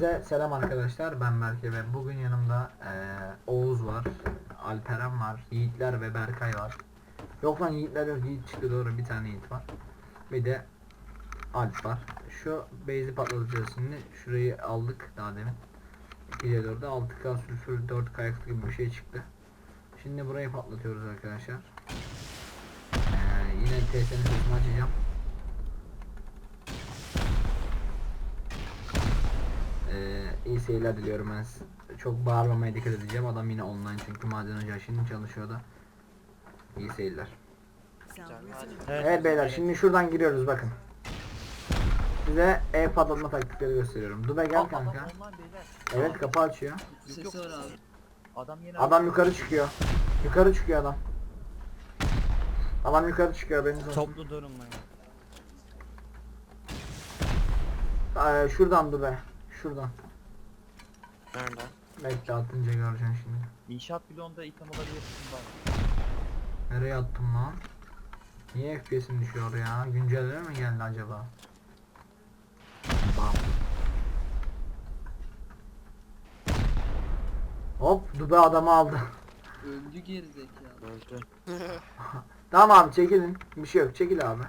Hepinize selam arkadaşlar. Ben Berke ve bugün yanımda eee, Oğuz var, Alperen var, Yiğitler ve Berkay var. Yok lan Yiğitler yok. Yiğit çıktı doğru bir tane Yiğit var. Bir de Alp var. Şu base'i patlatacağız şimdi. Şurayı aldık daha demin. 2'ye 4'e 6K sülfür 4 kayak gibi bir şey çıktı. Şimdi burayı patlatıyoruz arkadaşlar. Eee, yine TS'nin sesini açacağım. İyi seyirler diliyorum ben. Çok bağırmamaya dikkat edeceğim. Adam yine online çünkü maden ocağı şimdi çalışıyor da. İyi seyirler. Evet beyler şimdi şuradan giriyoruz bakın. Size ev patlatma taktikleri gösteriyorum. Dube gel kanka. Evet kapı açıyor. Adam yine Adam yukarı çıkıyor. Yukarı çıkıyor adam. Adam yukarı çıkıyor benim olsun. toplu. Ee, şuradan Dube. Şuradan. Nereden? Bekle atınca göreceksin şimdi. İnşaat bloğunda item olabilirsin bak. Nereye attım lan? Niye FPS'im düşüyor ya? Güncelleme mi geldi acaba? Bam. Hop Dube adamı aldı. Öldü gerizekalı. Öldü. tamam çekilin. Bir şey yok çekil abi.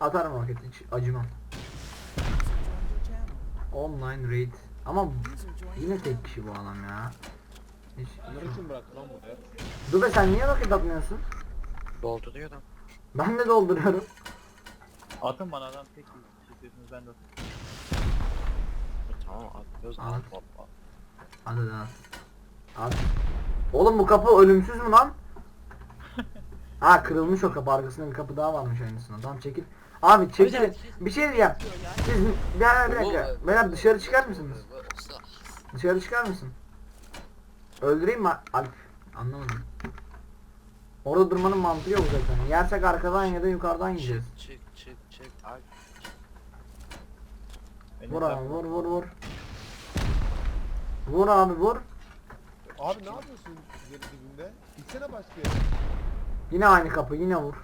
Atarım vakit hiç acımam. Online raid. Ama yine tek kişi bu adam ya. Hiç, Bunları kim bıraktı lan buraya? Dube sen niye vakit atmıyorsun? Dolduruyor da. Ben de dolduruyorum. Atın bana adam tek istiyorsunuz ben de atayım. Tamam atıyoruz. At. Hop. Hadi daha. At. Oğlum bu kapı ölümsüz mü lan? ha kırılmış o kapı arkasında bir kapı daha varmış aynısına. Tamam çekil. Abi çekil. Bir şey diyeceğim. Siz bir, bir dakika. Beyler dışarı çıkar mısınız? Dışarı çıkar mısın? Öldüreyim mi Alp? Anlamadım. Orada durmanın mantığı yok zaten. Yersek arkadan ya da yukarıdan yiyeceğiz. Çık çık çık. Benim Vur abi vur vur vur. Vur abi vur. Abi ne yapıyorsun yeri dibinde? Gitsene başka yere. Yine aynı kapı yine vur.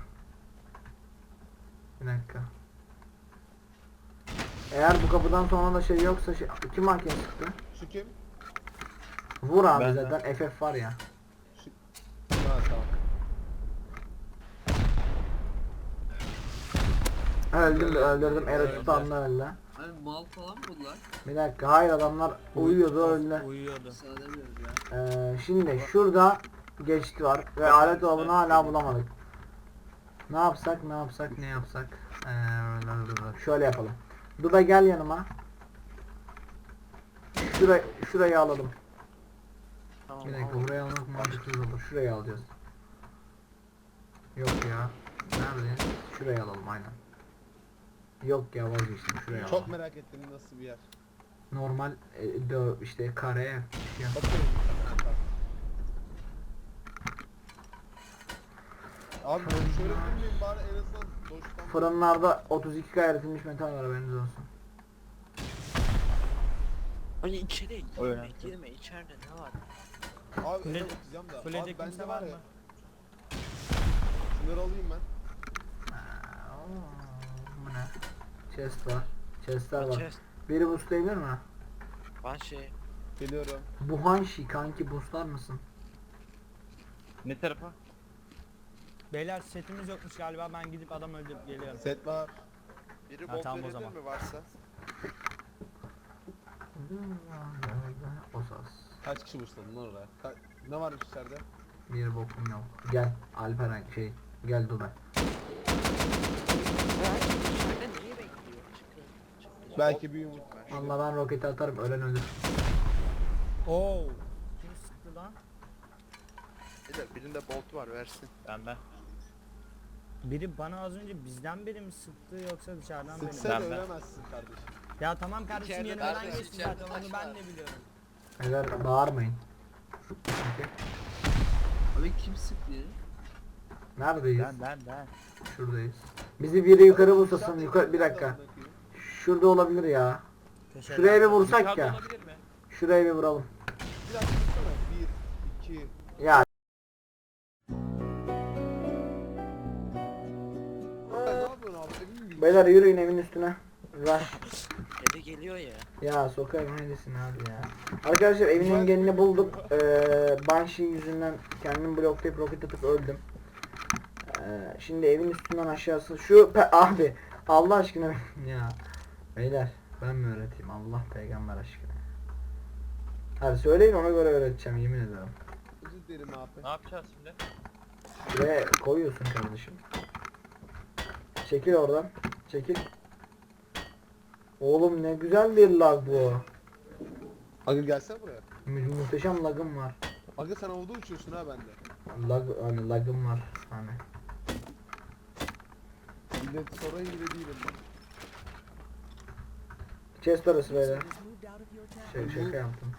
Bir dakika. Eğer bu kapıdan sonra da şey yoksa şey, kim hakem çıktı? Şu kim? Vur abi Ben- zaten FF var ya. Şu... Ha tamam. Öldüm öldürdüm Eros tutanla öldü. Abi mal falan mı bunlar? Bir dakika hayır adamlar uyuyordu öldü. Uyuyordu. Ya. Ee, şimdi şurada geçti var ve alet dolabını hala bulamadık. Ne yapsak ne yapsak ne yapsak? Ee, şöyle yapalım. Duda gel yanıma. Şurayı, şurayı alalım. Tamam. Bir dakika buraya almak mantıksız olur. Şurayı alacağız. Yok ya. Nerede? Şurayı alalım aynen. Yok ya vazgeçtim şuraya Çok alalım. merak ettim nasıl bir yer. Normal e, dö işte kare. Şey. Bakıyorum. Abi şöyle durmayayım bari en azından doğuştan. Fırınlarda 32 eritilmiş metal var haberiniz olsun. Hani içeri girme önemli. girme içeride ne var? Abi Kule- öyle bakacağım da. Kulede Abi kimse bende var var ya. mı? Şunları alayım ben. Aa, Bu ne? Chest var. Chestler var. Chest. Biri boostlayabilir mi? Ben şey. Geliyorum. Buhanshi kanki boostlar mısın? Ne tarafa? Beyler setimiz yokmuş galiba ben gidip adam öldürüp geliyorum. Set var. Biri Ha, bot tamam o zaman. mi varsa? Osas. Kaç kişi bursladın lan oraya? Ka- ne varmış içeride? Bir bokum yok. Gel Alperen şey. Gel Dube. İçeride niye bekliyor? Çıkın. Çıkın. Belki bir yumruk. Valla ben roketi atarım ölen ölür. Oo. Kim sıktı lan? Beyler birinde bolt var versin. Ben ben. Biri bana az önce bizden biri mi sıktı yoksa dışarıdan biri mi? Sıksa Ben- da ben. ölemezsin kardeşim. Ya tamam kardeşim İçeride yanımdan taş var, geçti içeride zaten taş onu ben var. de biliyorum. Beyler bağırmayın. Abi kim sıktı? Neredeyiz? Ben ben ben. Şuradayız. Bizi biri yukarı vursun yukarı bir dakika. Şurada olabilir ya. Şuraya bir vursak ya. olabilir mi? Şuraya bir vuralım. Beyler yürüyün evin üstüne. Ver. Dede geliyor ya. Ya sokağım neredesin abi ya. Arkadaşlar evin engelini bulduk. Ee, Banshee yüzünden kendimi bloklayıp roket atıp öldüm. Ee, şimdi evin üstünden aşağısı şu abi Allah aşkına ya beyler ben mi öğreteyim Allah peygamber aşkına. Hadi söyleyin ona göre öğreteceğim yemin ederim. Özür dilerim abi. Ne yapacağız şimdi? Ve koyuyorsun kardeşim. Çekil oradan. Çekil. Oğlum ne güzel bir lag bu. Aga gelsene buraya. Mu- muhteşem lagım var. Aga sen havada uçuyorsun ha bende. Lag hani lagım var hani. Millet sorayım bile değilim ben. Chest arası böyle. Şey, şaka yaptım.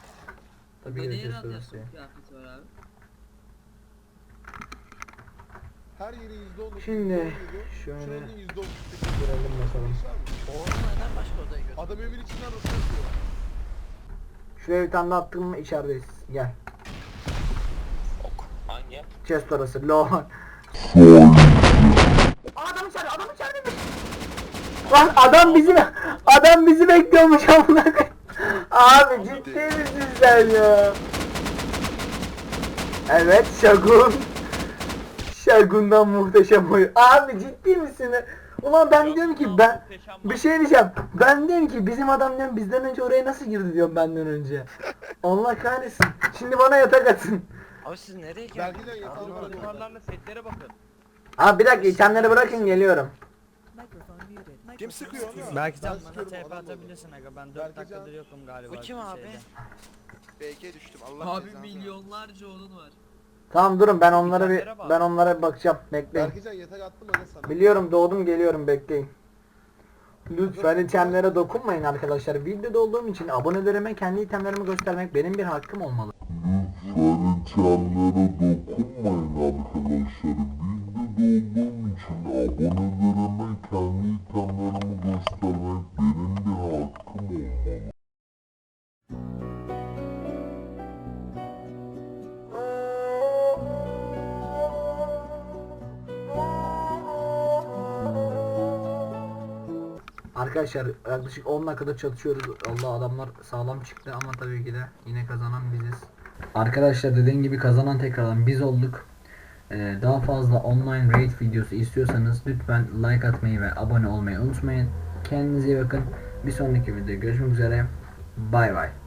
Tabii ki de Nereye chest arası. yapsın kıyafeti var abi? Şimdi şöyle görelim bakalım. Neden başka odaya götür? Adam evin içinden nasıl yapıyor? Şuraya bir tane daha attım mı içerideyiz. Gel. Hangi? Chest arası. Low. Adam içeride, adam içerideymiş. Lan adam bizi adam bizi bekliyormuş amına koyayım. Abi ciddi misin sen ya? Evet Şagun. Şagun'dan muhteşem oyun. Abi ciddi misin? Ulan ben diyorum ki ben bir şey diyeceğim. Ben diyorum ki bizim adam diyorum bizden önce oraya nasıl girdi diyorum benden önce. Allah kahretsin. Şimdi bana yatak atın. Abi siz nereye geldiniz? Belki de yatağı Anlamadım. bırakın. Duvarlarla setlere bakın. Abi bir dakika itemleri bırakın geliyorum. Kim sıkıyor onu? Belki sen bana TP atabilirsin aga ben 4 Belki dakikadır yokum galiba. Bu kim abi? BG düştüm Allah Abi milyonlarca onun var. Tamam durun ben onlara bir bak. ben onlara bir bakacağım. Bekleyin. Berkecan yatak attım aga sana. Biliyorum doğdum geliyorum bekleyin. Lütfen itemlere dokunmayın arkadaşlar. Videoda olduğum için abonelerime kendi itemlerimi göstermek benim bir hakkım olmalı. Lütfen itemlere Arkadaşlar yaklaşık 10 dakikada çatışıyoruz. Allah adamlar sağlam çıktı ama tabii ki de yine kazanan biziz. Arkadaşlar dediğim gibi kazanan tekrardan biz olduk. Ee, daha fazla online raid videosu istiyorsanız lütfen like atmayı ve abone olmayı unutmayın. Kendinize iyi bakın. Bir sonraki videoda görüşmek üzere. Bay bay.